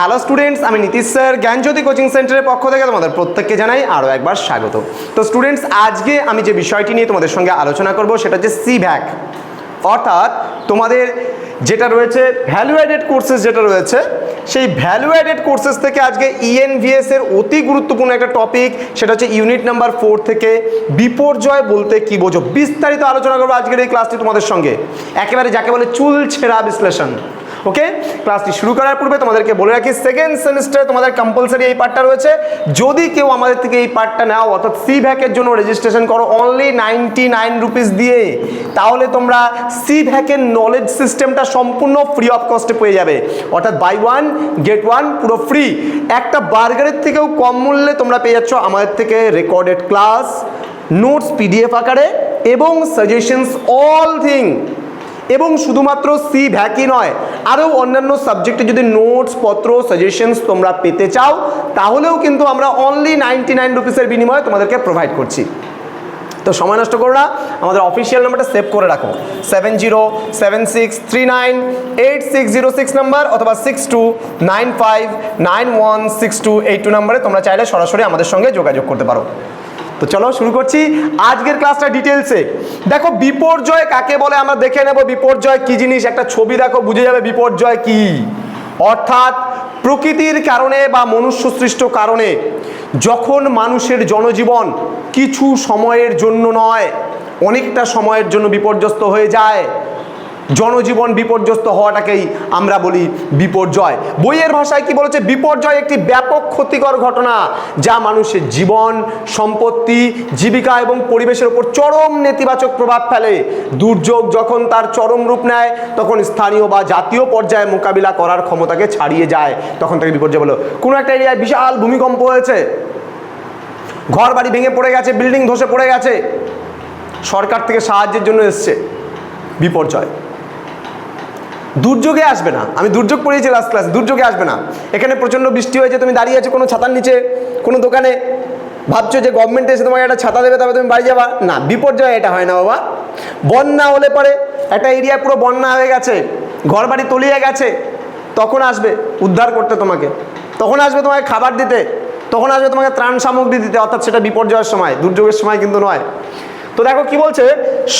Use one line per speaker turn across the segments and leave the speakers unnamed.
Hello students, আমি Nitish sir, জ্ঞানজ্যোতি coaching সেন্টারের পক্ষ থেকে তোমাদের প্রত্যেককে জানাই আরও একবার স্বাগত। তো স্টুডেন্টস, আজকে আমি যে বিষয়টি নিয়ে তোমাদের সঙ্গে আলোচনা করব সেটা হচ্ছে সি ভ্যাক অর্থাৎ তোমাদের যেটা রয়েছে ভ্যালু অ্যাডেড কোর্সেস যেটা রয়েছে, সেই ভ্যালু অ্যাডেড কোর্সেস থেকে আজকে E ইএনভিএস এর অতি গুরুত্বপূর্ণ একটা টপিক সেটা হচ্ছে ইউনিট নাম্বার ফোর থেকে বিপর্যয় বলতে কি বোঝো? বিস্তারিত আলোচনা করব আজকের এই ক্লাসটি তোমাদের সঙ্গে। একেবারে যাকে বলে চুল ছেঁড়া বিশ্লেষণ। ওকে ক্লাসটি শুরু করার পূর্বে তোমাদেরকে বলে রাখি সেকেন্ড সেমিস্টারে তোমাদের কম্পালসারি এই পার্টটা রয়েছে। যদি কেউ আমাদের থেকে এই পার্টটা নাও, অর্থাৎ সি ভ্যাকের জন্য রেজিস্ট্রেশন করো অনলি নাইনটি নাইন রুপিস দিয়ে, তাহলে তোমরা সি ভ্যাকের নলেজ সিস্টেমটা সম্পূর্ণ ফ্রি অফ কস্টে পেয়ে যাবে। অর্থাৎ বাই ওয়ান গেট ওয়ান পুরো ফ্রি একটা বার্গারের থেকেও কম মূল্যে তোমরা পেয়ে যাচ্ছ আমাদের থেকে রেকর্ডেড ক্লাস নোটস পিডিএফ আকারে, এবং সাজেশনস অল থিং এবং শুধুমাত্র সি ভ্যাকই নয়, আরও অন্যান্য সাবজেক্টে যদি নোটস পত্র সাজেশনস তোমরা পেতে চাও, তাহলেও কিন্তু আমরা অনলি নাইনটি নাইন রুপিসের বিনিময়ে তোমাদেরকে প্রোভাইড করছি। তো সময় নষ্ট করো না, আমাদের অফিসিয়াল নাম্বারটা সেভ করে রাখো। Seven zero seven six three nine eight six zero six number অথবা six two nine five nine one six two eight two নাম্বারে তোমরা চাইলে সরাসরি আমাদের সঙ্গে যোগাযোগ করতে পারো। তো চলো শুরু করছি। আজকের ক্লাসটা ডিটেলসে দেখো, বিপর্যয় কাকে বলে? আমরা দেখে নেব বিপর্যয় কি জিনিস। একটা ছবি দেখো, বুঝে যাবে বিপর্যয় কি। অর্থাৎ, প্রকৃতির কারণে বা মনুষ্য সৃষ্ট কারণে যখন মানুষের জনজীবন কিছু সময়ের জন্য নয়, অনেকটা সময়ের জন্য বিপর্যস্ত হয়ে যায় জনজীবন বিপর্যস্ত হওয়াটাকেই আমরা বলি বিপর্যয়। বইয়ের ভাষায় কি বলেছে? বিপর্যয় একটি ব্যাপক ক্ষতিকর ঘটনা যা মানুষের জীবন, সম্পত্তি, জীবিকা এবং পরিবেশের উপর চরম নেতিবাচক প্রভাব ফেলে। দুর্যোগ যখন তার চরম রূপ নেয়, তখন স্থানীয় বা জাতীয় পর্যায়ে মোকাবিলা করার ক্ষমতাকে ছাড়িয়ে যায়। তখন তাকে বিপর্যয় বলো, কোনো একটা এরিয়ায় বিশাল ভূমিকম্প হয়েছে। ঘর বাড়ি ভেঙে পড়ে গেছে, বিল্ডিং ধসে পড়ে গেছে। সরকার থেকে সাহায্যের জন্য এসছে। বিপর্যয়। দুর্যোগে আসবে না। আমি দুর্যোগ পড়িয়েছি লাস্ট ক্লাসে দুর্যোগে আসবে না। এখানে প্রচণ্ড বৃষ্টি হয়েছে, তুমি দাঁড়িয়ে আছো কোনো ছাতার নিচে, কোনো দোকানে। ভাবছ যে গভর্নমেন্ট এসে তোমাকে একটা ছাতা দেবে, তবে তুমি বাড়ি যাবা? না, বিপর্যয় এটা হয় না বাবা। বন্যা হলে পরে একটা এরিয়া পুরো বন্যা হয়ে গেছে ঘর বাড়ি তলিয়ে গেছে, তখন আসবে, উদ্ধার করতে তোমাকে। তখন আসবে তোমাকে খাবার দিতে, তখন আসবে তোমাকে ত্রাণ সামগ্রী দিতে, অর্থাৎ সেটা বিপর্যয়ের সময়, দুর্যোগের সময় কিন্তু নয়। তো দেখো কি বলছে?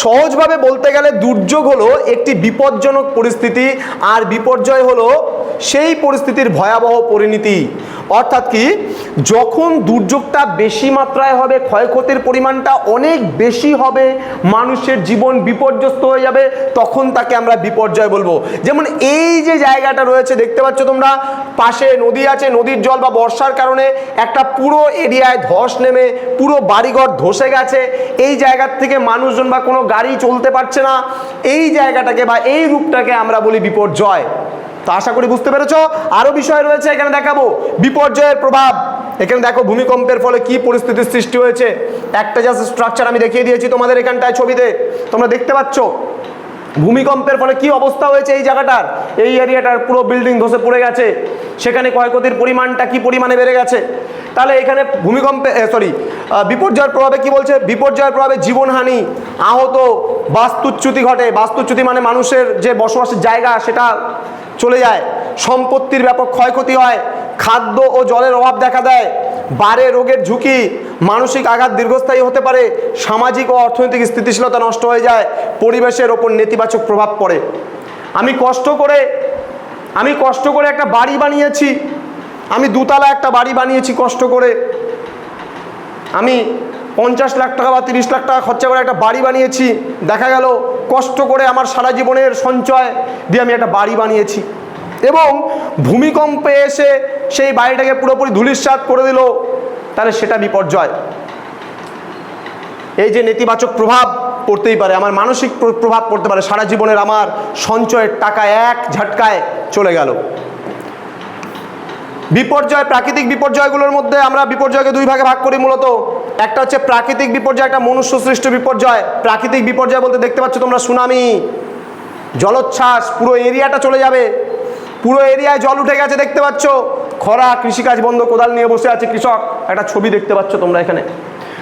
সহজভাবে বলতে গেলে দুর্যোগ হলো একটি বিপজ্জনক পরিস্থিতি, আর বিপর্যয় হলো সেই পরিস্থিতির ভয়াবহ পরিণতি। অর্থাৎ কি, যখন দুর্যোগটা বেশি মাত্রায় হবে, ক্ষয়ক্ষতির পরিমাণটা অনেক বেশি হবে, মানুষের জীবন বিপর্যস্ত হয়ে যাবে, তখন তাকে আমরা বিপর্যয় বলব। যেমন এই যে জায়গাটা রয়েছে, দেখতে পাচ্ছ তোমরা, পাশে নদী আছে, নদীর জল বা বর্ষার কারণে একটা পুরো এরিয়ায় ধস নেমে, পুরো বাড়িঘর ধসে গেছে। এই জায়গার থেকে মানুষজন বা কোনো গাড়ি চলতে পারছে না। এই জায়গাটাকে বা এই রূপটাকে আমরা বলি বিপর্যয়। তো আশা করি বুঝতে পেরেছ। আরও বিষয় রয়েছে, এখানে দেখাবো। বিপর্যয়ের প্রভাব। এখানে দেখো, ভূমিকম্পের ফলে কি পরিস্থিতির সৃষ্টি হয়েছে। একটা জাস্ট স্ট্রাকচার আমি দেখিয়ে দিয়েছি তোমাদের এখানটায় ছবিতে। তোমরা দেখতে পাচ্ছ? ভূমিকম্পের ফলে কি অবস্থা হয়েছে এই জায়গাটার? এই এরিয়াটার পুরো বিল্ডিং ধসে পড়ে গেছে। সেখানে ক্ষয়ক্ষতির পরিমাণটা কি পরিমাণে বেড়ে গেছে? তাহলে এখানে ভূমিকম্পে সরি বিপর্যয়ের প্রভাবে কি বলছে? বিপর্যয়ের প্রভাবে জীবনহানি আহত বাস্তুচ্যুতি ঘটে। বাস্তুচ্যুতি মানে মানুষের যে বসবাসের জায়গা, সেটা চলে যায়। সম্পত্তির ব্যাপক ক্ষয়ক্ষতি হয়। খাদ্য ও জলের অভাব দেখা দেয়। বাড়ে রোগের ঝুঁকি, মানসিক আঘাত দীর্ঘস্থায়ী হতে পারে। সামাজিক ও অর্থনৈতিক স্থিতিশীলতা নষ্ট হয়ে যায়। পরিবেশের ওপর নেতিবাচক প্রভাব পড়ে। আমি কষ্ট করে, আমি কষ্ট করে একটা বাড়ি বানিয়েছি। আমি দুতলা একটা বাড়ি বানিয়েছি কষ্ট করে। আমি পঞ্চাশ লাখ টাকা বা তিরিশ লাখ টাকা খরচা করে একটা বাড়ি বানিয়েছি, দেখা গেল কষ্ট করে আমার সারা জীবনের সঞ্চয় দিয়ে আমি একটা বাড়ি বানিয়েছি। এবং ভূমিকম্পে এসে সেই বাড়িটাকে পুরোপুরি ধুলিস্বাদ করে দিল, তাহলে সেটা বিপর্যয়। এই যে নেতিবাচক প্রভাব পড়তেই পারে, আমার মানসিক প্র- প্রভাব পড়তে পারে, সারা জীবনের আমার সঞ্চয়ের টাকা এক ঝটকায় চলে গেল। বিপর্যয়, প্রাকৃতিক বিপর্যয়গুলোর মধ্যে আমরা বিপর্যয়কে দুই ভাগে ভাগ করি মূলত। একটা হচ্ছে প্রাকৃতিক বিপর্যয়, একটা মনুষ্য সৃষ্ট বিপর্যয়। প্রাকৃতিক বিপর্যয় বলতে দেখতে পাচ্ছ তোমরা সুনামি, জলোচ্ছ্বাস, পুরো এরিয়াটা চলে যাবে। পুরো এরিয়ায় জল উঠে গেছে দেখতে পাচ্ছ। খরা, কৃষিকাজ বন্ধ, কোদাল নিয়ে বসে আছে কৃষক। একটা ছবি দেখতে পাচ্ছ তোমরা এখানে।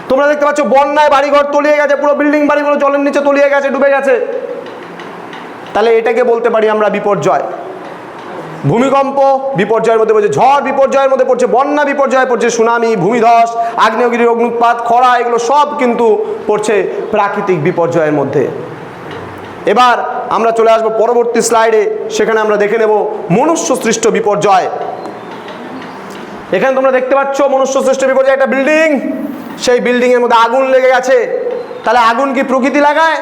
তোমরা দেখতে পাচ্ছ বন্যায় বাড়িঘর তলিয়ে গেছে, পুরো বিল্ডিং বাড়িগুলো জলের নিচে তলিয়ে গেছে, ডুবে গেছে। তাহলে এটাকে বলতে পারি আমরা বিপর্যয়। ভূমিকম্প, বিপর্যয়ের মধ্যে পড়ছে ঝড়, বিপর্যয়ের মধ্যে পড়ছে বন্যা, বিপর্যয়ে পড়ছে সুনামি, ভূমিধস, আগ্নেয়গিরি অগ্নুৎপাত খরা, এগুলো সব কিন্তু পড়ছে প্রাকৃতিক বিপর্যয়ের মধ্যে। এবার আমরা চলে আসব পরবর্তী স্লাইডে, সেখানে আমরা দেখে নেব মনুষ্য সৃষ্ট বিপর্যয়। এখানে তোমরা দেখতে পাচ্ছ মনুষ্য সৃষ্ট বিপর্যয়, একটা বিল্ডিং। সেই বিল্ডিং এর মধ্যে আগুন লেগে গেছে। তাহলে আগুন কি প্রকৃতি লাগায়?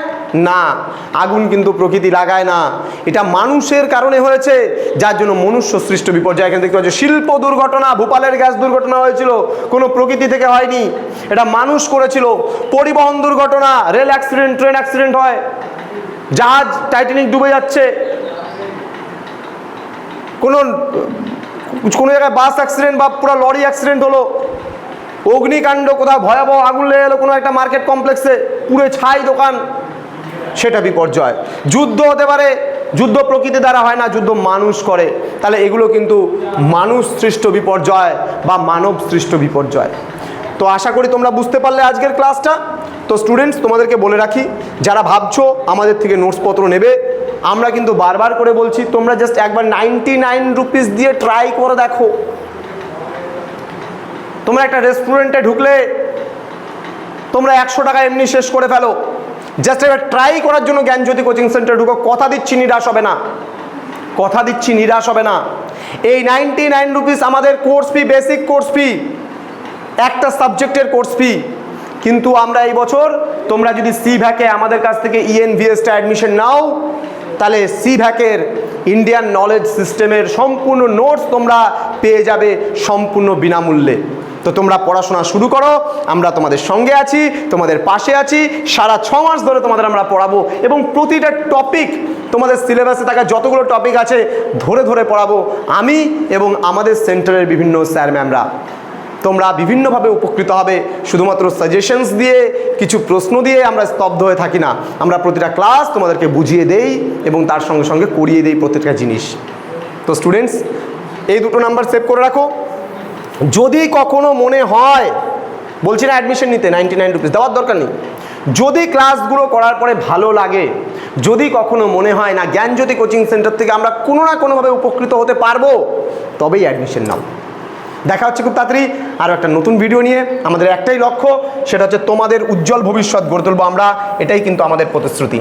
না, আগুন কিন্তু প্রকৃতি লাগায় না। এটা মানুষের কারণে হয়েছে, যার জন্য মনুষ্য সৃষ্ট বিপর্যয়। এখানে দেখতে পাচ্ছ, শিল্প দুর্ঘটনা, ভূপালের গ্যাস দুর্ঘটনা হয়েছিল, কোনো প্রকৃতি থেকে হয়নি। এটা মানুষ করেছিল। পরিবহন দুর্ঘটনা, রেল অ্যাক্সিডেন্ট, ট্রেন অ্যাক্সিডেন্ট হয়। জাহাজ টাইটানিক ডুবে যাচ্ছে। কোনো কোনো জায়গায় বাস অ্যাক্সিডেন্ট বা পুরো লরি অ্যাক্সিডেন্ট হলো। অগ্নিকাণ্ড কোথাও ভয়াবহ আগুন লেগে গেলো কোনো একটা মার্কেট কমপ্লেক্সে। পুরো ছাই দোকান। সেটা বিপর্যয়। যুদ্ধ হতে পারে, যুদ্ধ প্রকৃতি দ্বারা হয় না, যুদ্ধ মানুষ করে। তাহলে এগুলো কিন্তু মানুষ সৃষ্ট বিপর্যয় বা মানব সৃষ্ট বিপর্যয়। তো আশা করি তোমরা বুঝতে পারলে আজকের ক্লাসটা। তো স্টুডেন্টস তোমাদেরকে বলে রাখি, যারা ভাবছ আমাদের থেকে নোটসপত্র নেবে, আমরা কিন্তু বারবার করে বলছি, তোমরা জাস্ট একবার নাইনটি নাইন রুপিস দিয়ে ট্রাই করে দেখো। তোমরা একটা রেস্টুরেন্টে ঢুকলে, তোমরা একশো টাকা এমনি শেষ করে ফেলো। জাস্ট এবার ট্রাই করার জন্য জ্ঞান জ্ঞানজ্যোতি কোচিং সেন্টার ঢুকো। কথা দিচ্ছি, নিরাশ হবে না। কথা দিচ্ছি, নিরাশ হবে না। এই নাইনটি নাইন রুপিস আমাদের course fee basic course fee একটা সাবজেক্টের কোর্স ফি কিন্তু আমরা এই বছর তোমরা যদি সি ভ্যাকে আমাদের কাছ থেকে E ইএনভিএসটা অ্যাডমিশন নাও, তাহলে সি ভ্যাকের ইন্ডিয়ান নলেজ সিস্টেমের সম্পূর্ণ নোটস তোমরা পেয়ে যাবে সম্পূর্ণ বিনামূল্যে। তো তোমরা পড়াশোনা শুরু করো, আমরা তোমাদের সঙ্গে আছি, তোমাদের পাশে আছি, সারা ছ মাস ধরে তোমাদের আমরা পড়াবো এবং প্রতিটা টপিক তোমাদের সিলেবাসে থাকা যতগুলো টপিক আছে ধরে ধরে পড়াবো আমি এবং আমাদের সেন্টারের বিভিন্ন স্যার ম্যামরা তোমরা বিভিন্নভাবে উপকৃত হবে, শুধুমাত্র সাজেশনস দিয়ে, কিছু প্রশ্ন দিয়ে আমরা স্তব্ধ হয়ে থাকি না। আমরা প্রতিটা ক্লাস তোমাদেরকে বুঝিয়ে দেই এবং তার সঙ্গে সঙ্গে করিয়ে দেই প্রত্যেকটা জিনিস। তো স্টুডেন্টস এই দুটো নাম্বার সেভ করে রাখো। যদি কখনো মনে হয়, বলছি না অ্যাডমিশন নিতে নাইনটি নাইন রুপিস দেওয়ার দরকার নেই। যদি ক্লাসগুলো করার পরে ভালো লাগে, যদি কখনো মনে হয় না জ্ঞানজ্যোতি কোচিং সেন্টার থেকে আমরা কোনো না কোনোভাবে উপকৃত হতে পারব, তবেই অ্যাডমিশন নাও। দেখা হচ্ছে খুব তাড়াতাড়ি আরও একটা নতুন ভিডিও নিয়ে। আমাদের একটাই লক্ষ্য, সেটা হচ্ছে তোমাদের উজ্জ্বল ভবিষ্যৎ গড়ে তুলবো আমরা, এটাই কিন্তু আমাদের প্রতিশ্রুতি।